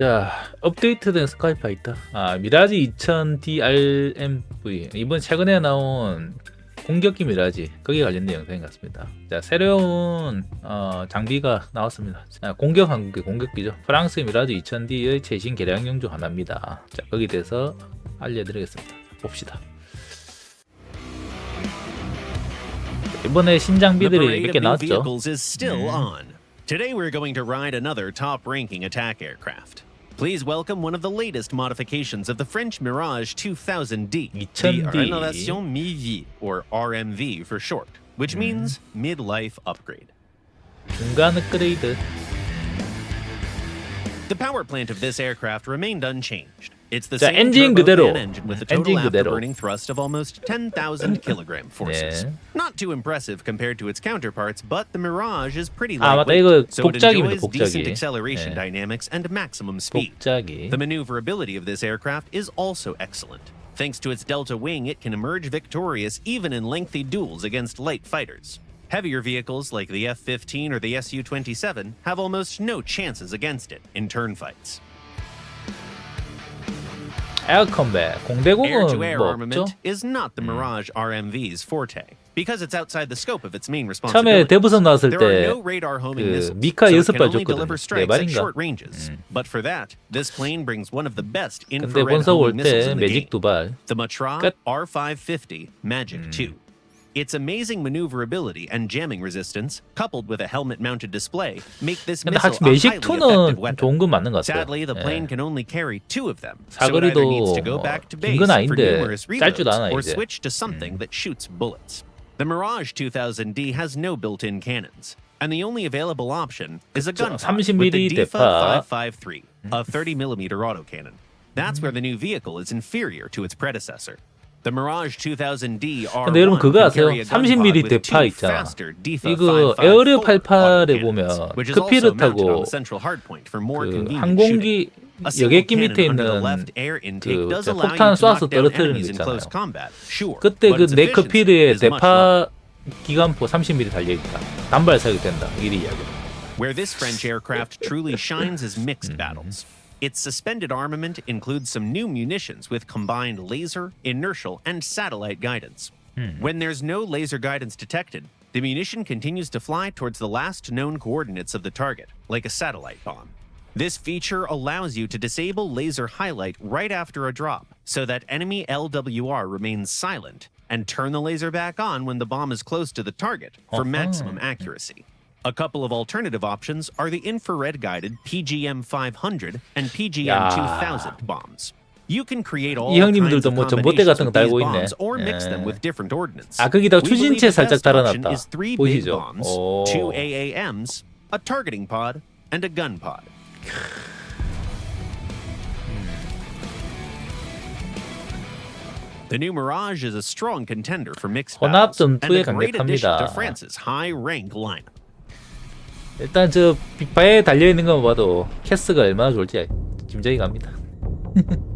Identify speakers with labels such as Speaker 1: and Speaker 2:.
Speaker 1: 자, 업데이트된 스카이파이터. 아, 미라지 2000 DRMV. 이번 최근에 나온 공격기 미라지. 거기에 관련된 영상인 것 같습니다. 자, 새로운 어, 장비가 나왔습니다. 자, 공격 한국의 공격기죠. 프랑스 미라지 2000D의 최신 개량용 중 하나입니다. 자, 거기에 대해서 알려드리겠습니다. 봅시다. 이번에 신장비들이 몇 개 나왔죠.
Speaker 2: Today we're going to ride another top-ranking attack aircraft. Please welcome one of the latest modifications of the French Mirage 2000D, the Rénovation Midi, or RMV for short, which mm. means mid-life upgrade.
Speaker 1: upgrade.
Speaker 2: The power plant of this aircraft remained unchanged, It's the
Speaker 1: 자,
Speaker 2: same
Speaker 1: 엔진
Speaker 2: turbofan
Speaker 1: 그대로.
Speaker 2: engine with a
Speaker 1: 엔진
Speaker 2: total
Speaker 1: 그대로.
Speaker 2: afterburning thrust of almost 10,000 kilogram forces.
Speaker 1: 네.
Speaker 2: Not too impressive compared to its counterparts, but the Mirage is pretty
Speaker 1: 아, 맞다.
Speaker 2: lightweight,
Speaker 1: 이거
Speaker 2: so it
Speaker 1: 복작입니다,
Speaker 2: enjoys decent
Speaker 1: 복작이.
Speaker 2: acceleration
Speaker 1: 네.
Speaker 2: dynamics and maximum speed.
Speaker 1: 복작이.
Speaker 2: The maneuverability of this aircraft is also excellent. Thanks to its delta wing, it can emerge victorious even in lengthy duels against light fighters. Heavier vehicles like the F 15 or the Su 27 have almost no chances against it in turn fights.
Speaker 1: 에어 컴뱃. 공대공은
Speaker 2: Air-to-air
Speaker 1: 뭐 없죠?
Speaker 2: armament is not the Mirage RMV's forte because it's outside the scope of its main
Speaker 1: 처음에
Speaker 2: responsibilities.
Speaker 1: 대부선 나왔을
Speaker 2: There are
Speaker 1: 때
Speaker 2: no radar homing
Speaker 1: 그
Speaker 2: missiles,
Speaker 1: 미카
Speaker 2: so it
Speaker 1: 여섯
Speaker 2: can
Speaker 1: 발
Speaker 2: only
Speaker 1: 줬거든요.
Speaker 2: deliver
Speaker 1: 네
Speaker 2: strikes at
Speaker 1: 발인가?
Speaker 2: short ranges. But for that, this plane brings one of the best
Speaker 1: 근데
Speaker 2: infrared
Speaker 1: 본서 올
Speaker 2: homing missiles
Speaker 1: 때
Speaker 2: in the
Speaker 1: 매직
Speaker 2: game.
Speaker 1: 두 발.
Speaker 2: The Matra
Speaker 1: 끝.
Speaker 2: R550 Magic 2. Its amazing maneuverability and jamming resistance, coupled with a helmet-mounted display, make this
Speaker 1: 근데
Speaker 2: missile
Speaker 1: 확실히
Speaker 2: a
Speaker 1: 매직
Speaker 2: highly effective
Speaker 1: 2는
Speaker 2: weapon.
Speaker 1: 좋은 건 맞는 것 같아요.
Speaker 2: Sadly, the
Speaker 1: 예.
Speaker 2: plane can only carry two of them, so it either
Speaker 1: 사거리도
Speaker 2: needs to go
Speaker 1: 뭐
Speaker 2: back to
Speaker 1: 긴
Speaker 2: base
Speaker 1: 건
Speaker 2: for
Speaker 1: 아닌데
Speaker 2: numerous
Speaker 1: 짧지도
Speaker 2: reloads,
Speaker 1: 않아
Speaker 2: or
Speaker 1: 이제.
Speaker 2: switch to something that shoots bullets. The Mirage 2000D has no built-in cannons, and the only available option is a gun
Speaker 1: 그쵸,
Speaker 2: pod with
Speaker 1: 30mm
Speaker 2: the
Speaker 1: 대파.
Speaker 2: DIFA 553, a 30mm autocannon. That's where the new vehicle is inferior to its predecessor. The Mirage 2000D R1
Speaker 1: 근데 여러분 그거 아세요?
Speaker 2: carry a gun pod
Speaker 1: 30mm
Speaker 2: with
Speaker 1: 대파 있잖아. 이거
Speaker 2: 554
Speaker 1: 에어리어 88에
Speaker 2: autocannons,
Speaker 1: 보면
Speaker 2: which is
Speaker 1: 크피를
Speaker 2: also mounted on
Speaker 1: 타고
Speaker 2: the central hardpoint for more
Speaker 1: 그 항공기 여객기 밑에 있는 그 폭탄 쏴서 떨어뜨리는 거 있잖아요. 그때 그
Speaker 2: lower.
Speaker 1: 대파 기관포 30mm 달려 있다. 단발 사격 된다. 이리 이야기.
Speaker 2: Where this French aircraft truly shines is mixed battles. Its suspended armament includes some new munitions with combined laser, inertial, and satellite guidance. When there's no laser guidance detected, the munition continues to fly towards the last known coordinates of the target, like a satellite bomb. This feature allows you to disable laser highlight right after a drop, so that enemy LWR remains silent, and turn the laser back on when the bomb is close to the target for
Speaker 1: Uh-huh.
Speaker 2: maximum accuracy. A couple of alternative options are the infrared guided PGM 500 and PGM
Speaker 1: 야.
Speaker 2: 2000 bombs. You can create all
Speaker 1: 이 형님들도
Speaker 2: kinds of
Speaker 1: 뭐 전봇대
Speaker 2: combinations
Speaker 1: 같은 거
Speaker 2: with these
Speaker 1: 달고 있네.
Speaker 2: bombs or mix them
Speaker 1: 예.
Speaker 2: with different ordnance.
Speaker 1: 아, 거기다
Speaker 2: We believe
Speaker 1: 추진체
Speaker 2: the
Speaker 1: 살짝
Speaker 2: best option
Speaker 1: 달아놨다.
Speaker 2: is three big
Speaker 1: 보이시죠?
Speaker 2: bombs,
Speaker 1: 오.
Speaker 2: two AAMs, a targeting pod, and a gun pod. The new Mirage is a strong contender for mixed
Speaker 1: 혼합
Speaker 2: battles and
Speaker 1: 전투에
Speaker 2: a great addition
Speaker 1: 강력합니다.
Speaker 2: to France's high rank lineup.
Speaker 1: 일단 저 빅바에 달려 있는 거 봐도 캐스가 얼마나 좋을지 짐작이 갑니다.